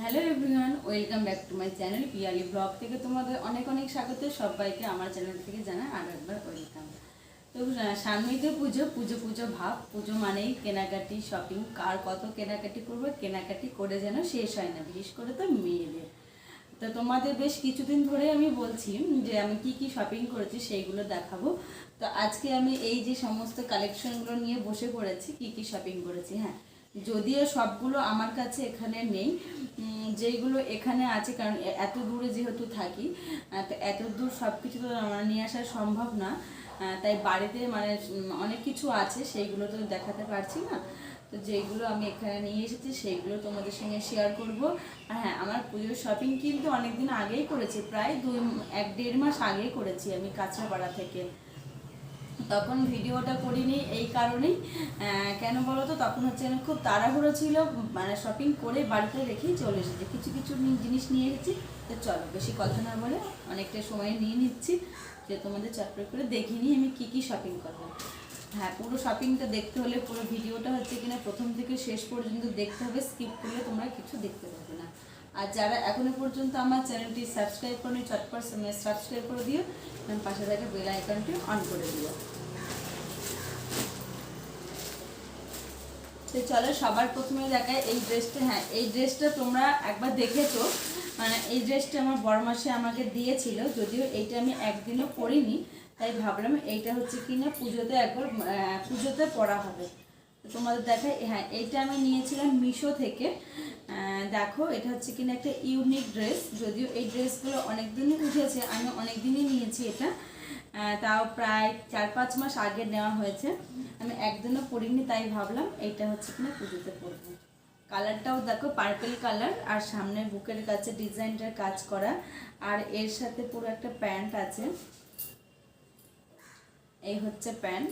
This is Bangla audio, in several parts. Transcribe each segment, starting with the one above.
Hello everyone, welcome back to my channel Piyali blog থেকে তোমাদের অনেক অনেক স্বাগত। সবাইকে আমার চ্যানেল থেকে জানাই আরও একবার ওয়েলকাম। তো সামনেই তো পুজো পুজো পুজো ভাব। পুজো মানেই কেনাকাটি শপিং কার কত কেনাকাটি করবে, কেনাকাটি করে যেন শেষ হয় না, বিশেষ করে তো মেয়েদের। তো তোমাদের বেশ কিছুদিন ধরে আমি বলছি যে আমি কি কি শপিং করেছি সেইগুলো দেখাবো। তো আজকে আমি এই যে সমস্ত কালেকশনগুলো নিয়ে বসে পড়েছি, কি কি শপিং করেছি হ্যাঁ। যদিও সবগুলো আমার কাছে এখানে নেই যেইগুলো এখানে আছে, কারণ এত দূরে যেহেতু থাকি তো এত দূর সব কিছু তো নিয়ে আসা সম্ভব না তাই বাড়িতে মানে অনেক কিছু আছে, সেইগুলো তো দেখাতে পারছি না। তো যেগুলো আমি এখানে নিয়ে এসেছি, সেইগুলো তোমাদের সঙ্গে শেয়ার করব। আর হ্যাঁ আমার পুজোর শপিং কিন্তু অনেকদিন আগেই করেছি, প্রায় দুই, এক দেড় মাস আগেই করেছি আমি কাঁচরাপাড়া থেকে। তখন ভিডিওটা করিনি, এই কারণেই। কেন বলো তো তখন হচ্ছে খুব তাড়াহুড়ো ছিল মানে শপিং করে বাড়িতে রেখেই চলে এসেছি। কিছু কিছু জিনিস নিয়ে এসেছি, তো চলো, বেশি কথা না বলে অনেকটা সময় নিয়ে নিচ্ছি, যে তোমাদের চটপট করে দেখিনি আমি কী কী শপিং করব। হ্যাঁ পুরো শপিংটা দেখতে হলে, পুরো ভিডিওটা হচ্ছে কিনা প্রথম থেকে শেষ পর্যন্ত দেখতে হবে স্কিপ করলে তোমরা কিছু দেখতে পাবে না। আর যারা এখনও পর্যন্ত আমার চ্যানেলটি সাবস্ক্রাইব করেনি, চটপট সাবস্ক্রাইব করে দিও, এবং পাশে থাকা বেল আইকনটি অন করে দিও। তো চলো সবার প্রথমে দেখায় এই ড্রেসটা হ্যাঁ এই ড্রেসটা তোমরা একবার দেখেছ। মানে এই ড্রেসটা আমার বড় মাসে আমাকে দিয়েছিল, যদিও এইটা আমি একদিনও পরিনি, তাই ভাবলাম এইটা হচ্ছে কি না পুজোতে একবার পুজোতে পরা হবে। তো তোমাদের দেখায় হ্যাঁ এইটা আমি নিয়েছিলাম মিশো থেকে। দেখো, এটা হচ্ছে কিনা একটা ইউনিক ড্রেস যদিও এই ড্রেসগুলো অনেক দিনই উঠেছে, আমি অনেক দিনই নিয়েছি এটা। তাও প্রায় চার পাঁচ মাস আগে নেওয়া হয়েছে। আমি একদিনও পরিনি তাই ভাবলাম এইটা হচ্ছে কিনা পুজোতে পরবো কালারটাও দেখো পার্পেল কালার আর সামনে বুকের কাছে ডিজাইনটার কাজ করা, আর এর সাথে পুরো একটা প্যান্ট আছে। এই হচ্ছে প্যান্ট।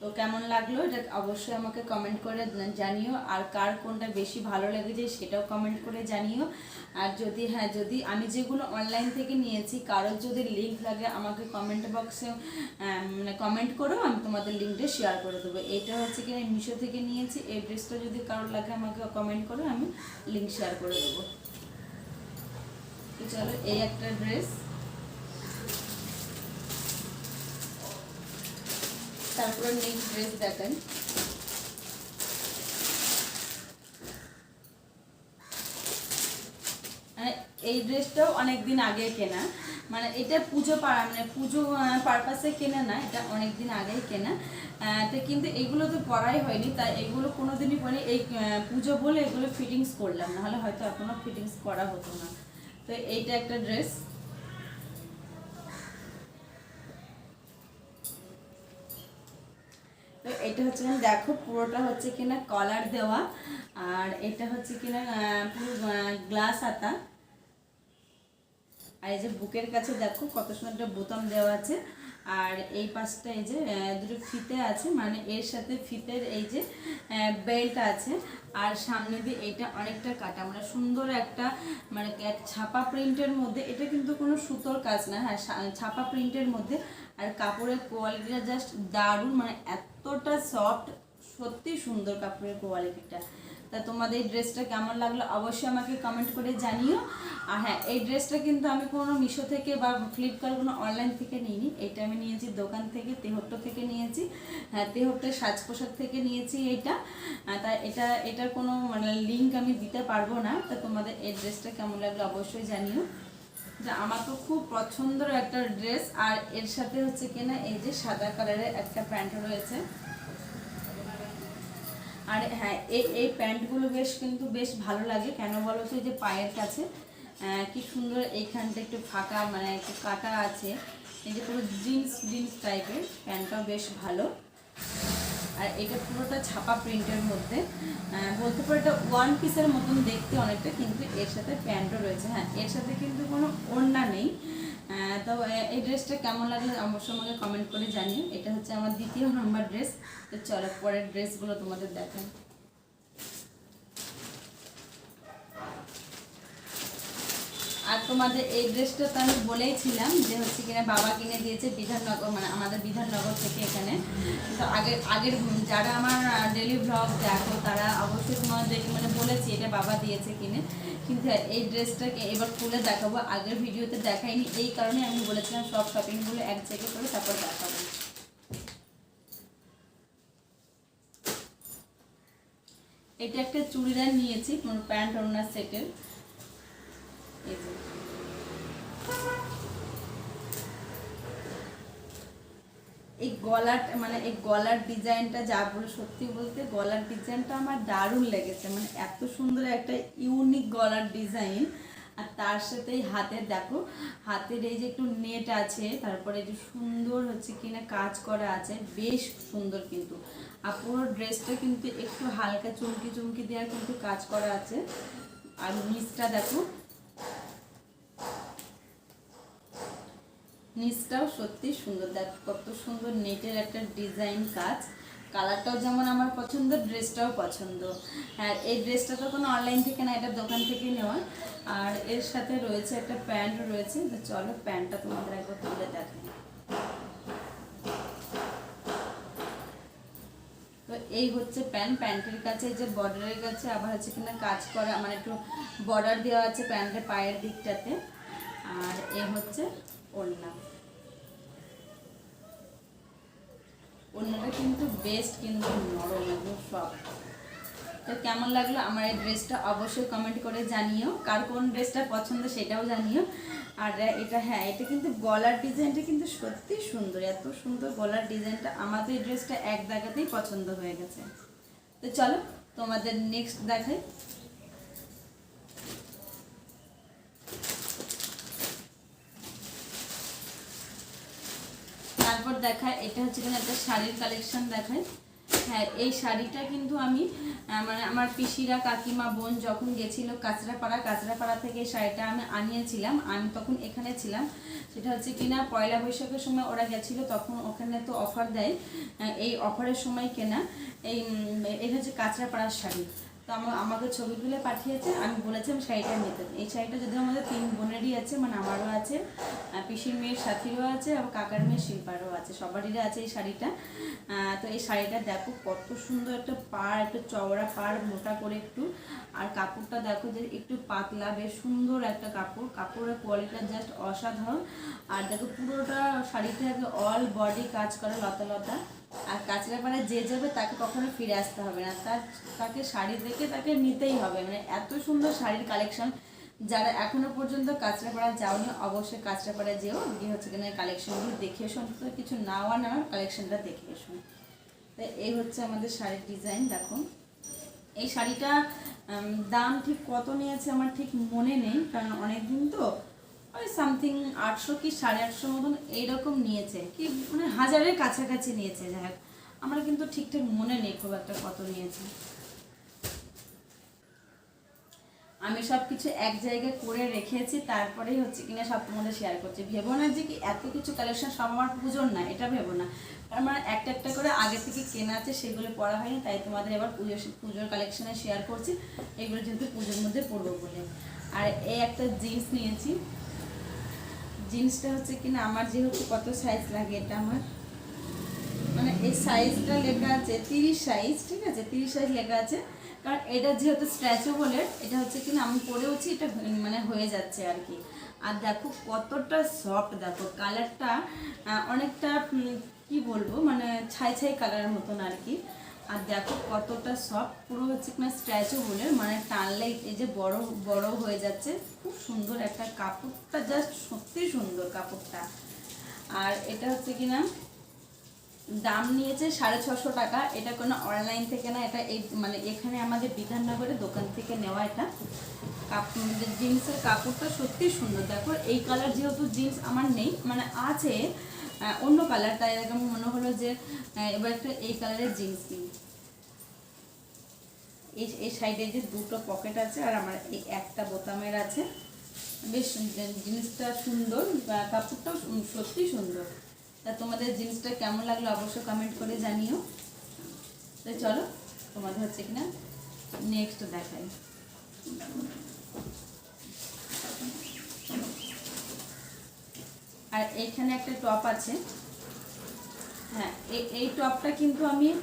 তো কেমন লাগল এটা অবশ্যই আমাকে কমেন্ট করে জানিও। আর কার কোনটা বেশি ভালো লেগেছে সেটাও কমেন্ট করে জানিও। আর যদি হ্যাঁ যদি আমি যেগুলো অনলাইন থেকে নিয়েছি, কারোর যদি লিঙ্ক লাগে, আমাকে কমেন্ট বক্সে মানে কমেন্ট করো আমি তোমাদের লিঙ্কটা শেয়ার করে দেবো। এটা হচ্ছে কি আমি মিশো থেকে নিয়েছি এই ড্রেসটা যদি কারোর লাগে আমাকে কমেন্ট করো আমি লিঙ্ক শেয়ার করে দেবো। চলো, এই একটা ড্রেস তারপরে নেক্সট ড্রেস দেখেন মানে এই ড্রেসটাও অনেক দিন আগে কেনা। মানে এটা পুজো পাড়া মানে পুজো পারপাসে কেনা না, এটা অনেক দিন আগেই কেনা। তো কিন্তু এগুলো তো পরাই হয়নি, তাই এগুলো কোনো দিনই পরে এই পুজো বলে এগুলো ফিটিংস করলাম, নাহলে হয়তো এখনও ফিটিংস করা হতো না। তো এইটা একটা ড্রেস তো এটা হচ্ছে কিনা দেখো পুরোটা হচ্ছে কিনা কলার দেওয়া। আর এটা হচ্ছে কিনা পুরো গ্লাস আতা। আর এই যে বুকের কাছে দেখো কত সুন্দর একটা বোতাম দেওয়া আছে। আর এই পাশটা এই যে দুটো ফিতে আছে। মানে এর সাথে ফিতের এই যে বেল্ট আছে। আর সামনে দিয়ে এটা অনেকটা কাটা। মানে সুন্দর একটা মানে এক ছাপা প্রিন্টের মধ্যে, এটা কিন্তু কোনো সুতোর কাজ না। হ্যাঁ ছাপা প্রিন্টের মধ্যে। আর কাপড়ের কোয়ালিটিটা জাস্ট দারুণ। মানে এতটা সফট সত্যি সুন্দর কাপড়ের কোয়ালিটিটা তা তোমাদের এই ড্রেসটা কেমন লাগল অবশ্যই আমাকে কমেন্ট করে জানিও। আর হ্যাঁ এই ড্রেসটা কিন্তু আমি কোনো মিশো থেকে বা ফ্লিপকার্ট কোনো অনলাইন থেকে নিইনি। এটা আমি নিয়েছি দোকান থেকে, তেহট্ট থেকে নিয়েছি। হ্যাঁ তেহট্টের সাজ পোশাক থেকে নিয়েছি এটা। তা এটা, এটার কোনো মানে লিঙ্ক আমি দিতে পারব না। তা তোমাদের এই ড্রেসটা কেমন লাগল অবশ্যই জানিও। আমার তো খুব পছন্দের একটা ড্রেস, আর এর সাথে হচ্ছে কিনা এই যে সাদা কালারের একটা প্যান্ট রয়েছে। আর হ্যাঁ এই এই প্যান্টগুলো বেশ কিন্তু বেশ ভালো লাগে। কেন বলো তো যে পায়ের কাছে কি সুন্দর এইখানটা একটু ফাঁকা মানে একটু কাটা আছে। এই যে পুরো জিন্স জিন্স টাইপের প্যান্টটাও বেশ ভালো। আর এটা পুরোটা ছাপা প্রিন্টের মধ্যে। বলতে পারো এটা ওয়ান পিসের মতন দেখতে অনেকটা, কিন্তু এর সাথে প্যান্টও রয়েছে। হ্যাঁ এর সাথে কিন্তু কোনো ওড়না নেই। তো এই ড্রেসটা কেমন লাগে অবশ্যই আমাকে কমেন্ট করে জানিও। এটা হচ্ছে আমার দ্বিতীয় নম্বর ড্রেস তো চলো, পরের ড্রেসগুলো তোমাদের দেখাই। তোমাদের এই ড্রেসটা তো আমি বলেইছিলাম যে হচ্ছে কিনা বাবা কিনে দিয়েছে বিধাননগর মানে আমাদের বিধাননগর থেকে এখানে। তো আগের আগের যারা আমার ডেলি ব্লগ দেখো, তারা অবশ্যই তোমাদেরকে মানে বলেছি এটা বাবা দিয়েছে কিনে। কিন্তু এই ড্রেসটাকে এবার খুলে দেখাবো। আগের ভিডিওতে দেখাইনি, এই কারণে আমি বলেছিলাম সব শপিংগুলো এক জায়গায় করে তারপর দেখাবো। এটা একটা চুড়িদার নিয়েছি, কোনো প্যান্ট ওনার সেটের। এই গলার মানে এই গলার ডিজাইনটা যা বলে, সত্যি বলতে গলার ডিজাইনটা আমার দারুণ লেগেছে। মানে এত সুন্দর একটা ইউনিক গলার ডিজাইন। আর তার সাথে হাতের, দেখো, হাতের এই যে একটু নেট আছে, তারপরে যে সুন্দর হচ্ছে কিনা কাজ করা আছে, বেশ সুন্দর কিন্তু। আর পুরো ড্রেসটা কিন্তু একটু হালকা চুমকি চুমকি দেওয়ার কিন্তু কাজ করা আছে। আর নিচটা দেখো নিচটাও সত্যি সুন্দর। দেখ, কত সুন্দর নেটের একটা ডিজাইন কাজ। কালারটাও যেমন আমার পছন্দ, ড্রেসটাও পছন্দ। হ্যাঁ এই ড্রেসটা তো কোনো অনলাইন থেকে না, এটা দোকান থেকে নেওয়া। আর এর সাথে রয়েছে একটা প্যান্ট রয়েছে। তো চলো প্যান্টটা তোমাদের একবার তুলে দেখাই তো এই হচ্ছে প্যান্ট প্যান্টের কাছে যে বর্ডারের কাছে আবার হচ্ছে কিনা কাজ করা মানে একটু বর্ডার দেওয়া আছে প্যান্টের পায়ের দিকটাতে। আর এ হচ্ছে ওড়না। ওড়নাটা কিন্তু বেস্ট কিন্তু নরম একদম সব। তো কেমন লাগল আমার এই ড্রেসটা অবশ্যই কমেন্ট করে জানিও। কার কোন ড্রেসটা পছন্দ সেটাও জানিও। আর এটা হ্যাঁ এটা কিন্তু গলার ডিজাইনটা কিন্তু সত্যি সুন্দর। এত সুন্দর গলার ডিজাইনটা আমাদের এই ড্রেসটা এক জায়গাতেই পছন্দ হয়ে গেছে। তো চলো, তোমাদের নেক্সট দেখাই। তারপর দেখায় এটা হচ্ছে কিনা একটা শাড়ির কালেকশন দেখায় হ্যাঁ এই শাড়িটা কিন্তু আমি মানে আমার পিসিরা, কাকিমা, বোন যখন গেছিল কাঁচরাপাড়া কাঁচরাপাড়া থেকে শাড়িটা আমি আনিয়েছিলাম, আমি তখন এখানে ছিলাম। সেটা হচ্ছে কিনা, পয়লা বৈশাখের সময় ওরা গেছিল, তখন ওখানে তো অফার দেয় এই অফারের সময় কেনা, এই এটা হচ্ছে কাঁচরাপাড়ার শাড়ি। তো আমাকে ছবি তুলে পাঠিয়েছে, আমি বলেছিলাম শাড়িটা নিতে। এই শাড়িটা যদি আমাদের তিন বোনেরই আছে মানে আমারও আছে পিসির মেয়ের সাথীরও আছে এবং কাকার মেয়ের শিল্পারও আছে, সবারই আছে এই শাড়িটা। তো এই শাড়িটা দেখো কত সুন্দর একটা পাড়, একটা চওড়া পাড়, মোটা করে একটু। আর কাপড়টা দেখো যে একটু পাতলা, বেশ সুন্দর একটা কাপড়। কাপড়ের কোয়ালিটিটা জাস্ট অসাধারণ। আর দেখো পুরোটা শাড়িটা অল বডি কাজ করা লতা লতা। আর কাঁচরাপাড়ায় যে যাবে তাকে কখনো ফিরে আসতে হবে না। তার, তাকে শাড়ি দেখে তাকে নিতেই হবে। মানে এত সুন্দর শাড়ির কালেকশন যারা এখনও পর্যন্ত কাঁচরাপাড়া যাওনি, অবশ্যই কাঁচরাপাড়া যেও। গিয়ে হচ্ছে কিনা কালেকশনগুলো দেখে এসো অন্তত কিছু নাওয়া নেওয়ার কালেকশনটা দেখে এসো তো এই হচ্ছে আমাদের শাড়ির ডিজাইন দেখো। এই শাড়িটা দাম ঠিক কত নিয়েছে আমার ঠিক মনে নেই, কারণ অনেক দিন তো ওই সামথিং আটশো কি সাড়ে আটশো মতন এইরকম নিয়েছে। কি মানে হাজারের কাছাকাছি নিয়েছে, যাই হোক। আমার কিন্তু ঠিকঠাক মনে নেই খুব একটা কত নিয়েছে। আমি সব কিছু এক জায়গায় করে রেখেছি, তারপরেই হচ্ছে কিনা সব তোমাদের শেয়ার করছি। ভেবো না যে কি এত কিছু কালেকশন সব আমার পুজোর না, এটা ভেবো না। আমার একটা একটা করে আগে থেকে কেনা আছে, সেগুলো পড়া হয়নি, তাই তোমাদের এবার পুজো পুজোর কালেকশনে শেয়ার করছি। এগুলো যেহেতু পুজোর মধ্যে পড়ব বলে। আর এই একটা জিন্স নিয়েছি। জিন্সটা হচ্ছে কিনা, আমার যেহেতু কত সাইজ লাগে এটা আমার। মানে এই সাইজটা লেখা আছে, তিরিশ সাইজ ঠিক আছে? তিরিশ সাইজ লেখা আছে। কারণ এটা যেহেতু স্ট্রেচেবলের এটা হচ্ছে কিনা আমি পরেওছি, এটা মানে হয়ে যাচ্ছে আর কি। আর দেখো কতটা সফট দেখো কালারটা অনেকটা কি বলব মানে ছাই ছাই কালারের মতন আর কি। আর দেখো কতটা সফট পুরো হচ্ছে কিনা স্ট্রেচেবলের মানে টানলে এই যে বড় বড় হয়ে যাচ্ছে, খুব সুন্দর একটা কাপড়টা জাস্ট সত্যি সুন্দর কাপড়টা। আর এটা হচ্ছে কিনা, দাম নিয়েছে সাড়ে ছশো টাকা। এটা কোনো অনলাইন থেকে না, এটা এই মানে এখানে আমাদের বিধাননগরে দোকান থেকে নেওয়া এটা। কাপড় জিন্সের কাপড়টা সত্যি সুন্দর। দেখো এই কালার যেহেতু জিন্স আমার নেই মানে আছে অন্য কালার তাই এরকম মনে হলো যে এবার একটা এই কালারের জিন্স কিনি। এই এই সাইডে যে দুটো পকেট আছে আর আমার এই একটা বোতামের আছে, বেশ জিনিসটা সুন্দর কাপড়টাও সত্যি সুন্দর। তা তোমাদের জিনিসটা কেমন লাগল অবশ্যই কমেন্ট করে জানিও। তো চলো, তোমাদের হচ্ছে কিনা নেক্সট দেখাই। আর এইখানে একটা টপ আছে। হ্যাঁ এই- টপটা কিন্তু আমি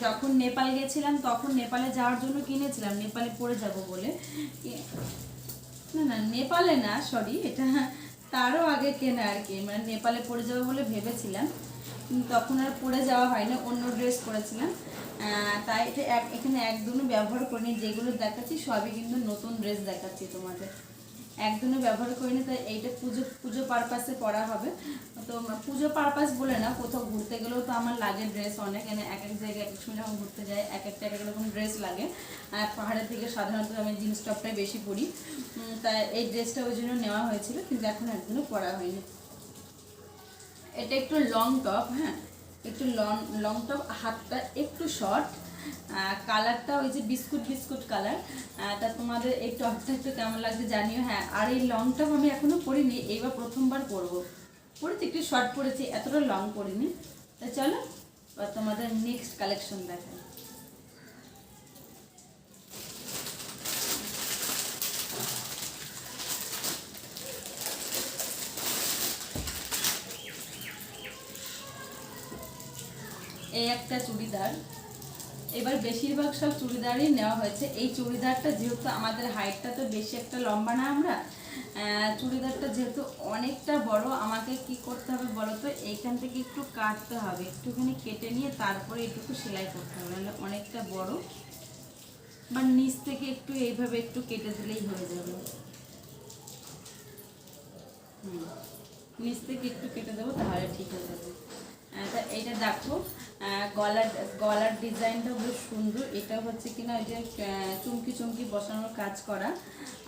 যখন নেপাল গেছিলাম, তখন নেপালে যাওয়ার জন্য কিনেছিলাম। নেপালে পরে যাব বলে। না না, নেপালে না সরি এটা তারও আগে কেনা আর কি। মানে নেপালে পরে যাব বলে ভেবেছিলাম। তখন আর পরে যাওয়া হয়নি, অন্য ড্রেস পরেছিলাম। তাই এটা এখানে একদমই ব্যবহার করিনি। যেগুলো দেখাচ্ছি, সবই কিন্তু নতুন ড্রেস দেখাচ্ছি তোমাদের। একদমই ব্যবহার করিনি, তাই এইটা পুজো পুজো পারপাসে পরা হবে। তো পুজো পারপাস বলে না, কোথাও ঘুরতে গেলেও তো আমার লাগে ড্রেস অনেক, এনে এক এক জায়গায় এক এক সময় যখন ঘুরতে যাই, এক একটা এক এক রকম ড্রেস লাগে। আর পাহাড়ের থেকে সাধারণত আমি জিন্স টপটাই বেশি পরি। তাই এই ড্রেসটা ওই জন্য নেওয়া হয়েছিল, কিন্তু এখন একদিনও পরা হয়নি। এটা একটু লং টপ হ্যাঁ? একটু লং লং টপ হাতটা একটু শর্ট কালারটা ওই যে বিস্কুট বিস্কুট কালার। তা তোমাদের এই টপটা একটু কেমন লাগছে জানিও। হ্যাঁ আর এই লং টপ আমি এখনও পরিনি, এইবার প্রথমবার পরবো। পরেছি, একটু শর্ট পরেছি, এতটা লং পরিনি। তা চলো, এবার তোমাদের নেক্সট কালেকশন দেখাই। এই একটা চুড়িদার। এবার বেশিরভাগ সব চুড়িদারই নেওয়া হয়েছে। এই চুড়িদারটা যেহেতু আমাদের হাইটটা তো বেশি একটা লম্বা না আমরা চুড়িদারটা যেহেতু অনেকটা বড়, আমাকে কি করতে হবে বলো তো? এইখান থেকে একটু কাটতে হবে। একটুখানি কেটে নিয়ে তারপরে এটুকু সেলাই করতে হবে, নাহলে অনেকটা বড়। বা নিচ থেকে একটু এইভাবে একটু কেটে দিলেই হয়ে যাবে। হুম। নিচ থেকে একটু কেটে দেবো, তাহলে ঠিক হয়ে যাবে। এইটা দেখো গলার গলার ডিজাইনটা বেশ সুন্দর। এটা হচ্ছে কিনা ওই যে চুমকি চুমকি বসানোর কাজ করা।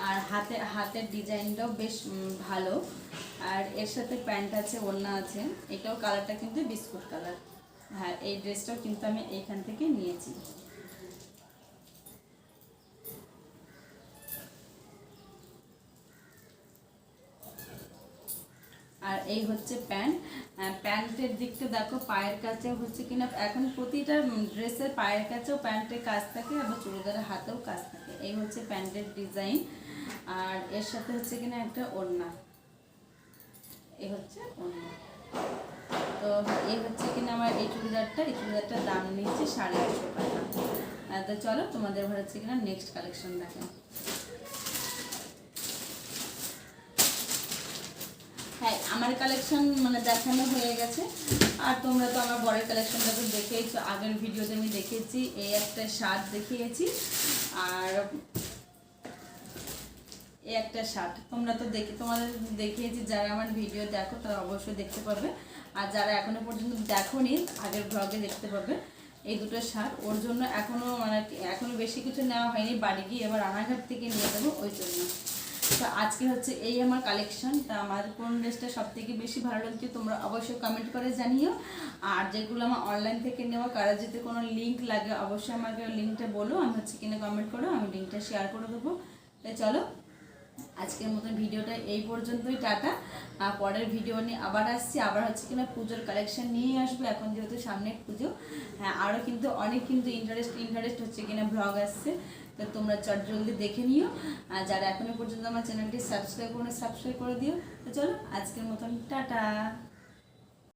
আর হাতে, হাতের ডিজাইনটাও বেশ ভালো। আর এর সাথে প্যান্ট আছে, ওড়না আছে। এটাও কালারটা কিন্তু বিস্কুট কালার। হ্যাঁ এই ড্রেসটাও কিন্তু আমি এইখান থেকে নিয়েছি আর এই হচ্ছে প্যান্ট। প্যান্টের দিকটা দেখো, পায়ের কাছে হচ্ছে কিনা, এখন প্রতিটা ড্রেসের পায়ের কাছেও প্যান্টের কাজ থাকে আবার চুড়িদারের হাতেও কাজ থাকে। এই হচ্ছে প্যান্টের ডিজাইন। আর এর সাথে হচ্ছে কিনা একটা ওড়না। এই হচ্ছে ওড়না। তো এই হচ্ছে কিনা আমার এই চুড়িদারটা। এই চুড়িদারটার দাম নিচ্ছে সাড়ে আটশো টাকা। তো চলো তোমাদের হচ্ছে কিনা নেক্সট কালেকশন দেখেন হ্যাঁ আমার কালেকশন মানে দেখানো হয়ে গেছে। আর তোমরা তো আমার বরের কালেকশনটা তো দেখেইছো। আগের ভিডিওতে আমি দেখেছি এই একটা শার্ট দেখিয়েছি। আর এই একটা শার্ট। তোমরা তো দেখে, তোমাদের দেখিয়েছি, যারা আমার ভিডিও দেখো, তারা অবশ্যই দেখতে পাবে আর যারা এখনও পর্যন্ত দেখোনি, আগের ব্লগে দেখতে পাবে এই দুটো শার্ট, ওর জন্য এখনও মানে এখনও বেশি কিছু নেওয়া হয়নি। বাড়ি গিয়ে এবার রানাঘাট থেকে নিয়ে দেবো ওই জন্য। তো আজকে হচ্ছে এই আমার কালেকশন তা আমার কোন ড্রেসটা সব থেকে বেশি ভালো লাগছে তোমরা অবশ্যই কমেন্ট করে জানিও। আর যেগুলো আমার অনলাইন থেকে নেওয়া, কারা যদি কোনো লিঙ্ক লাগে, অবশ্যই আমাকে লিঙ্কটা বলো, আমি হচ্ছে কিনে কমেন্ট করো আমি লিঙ্কটা শেয়ার করে দেবো। তাই চলো, আজকের মতন ভিডিওটা এই পর্যন্তই, টাটা। আর পরের ভিডিও নিয়ে আবার আসছি, আবার হচ্ছে কিনা পুজোর কালেকশন নিয়েই আসব, এখন যেহেতু সামনে পুজো। হ্যাঁ আরও কিন্তু অনেক কিন্তু ইন্টারেস্ট ইন্টারেস্ট হচ্ছে কিনা ব্লগ আসছে। তো তোমরা চট জলদি দেখে নিও। আর যারা এখনও পর্যন্ত আমার চ্যানেলটি সাবস্ক্রাইব করে সাবস্ক্রাইব করে দিও। তো চলো, আজকের মতন, টাটা।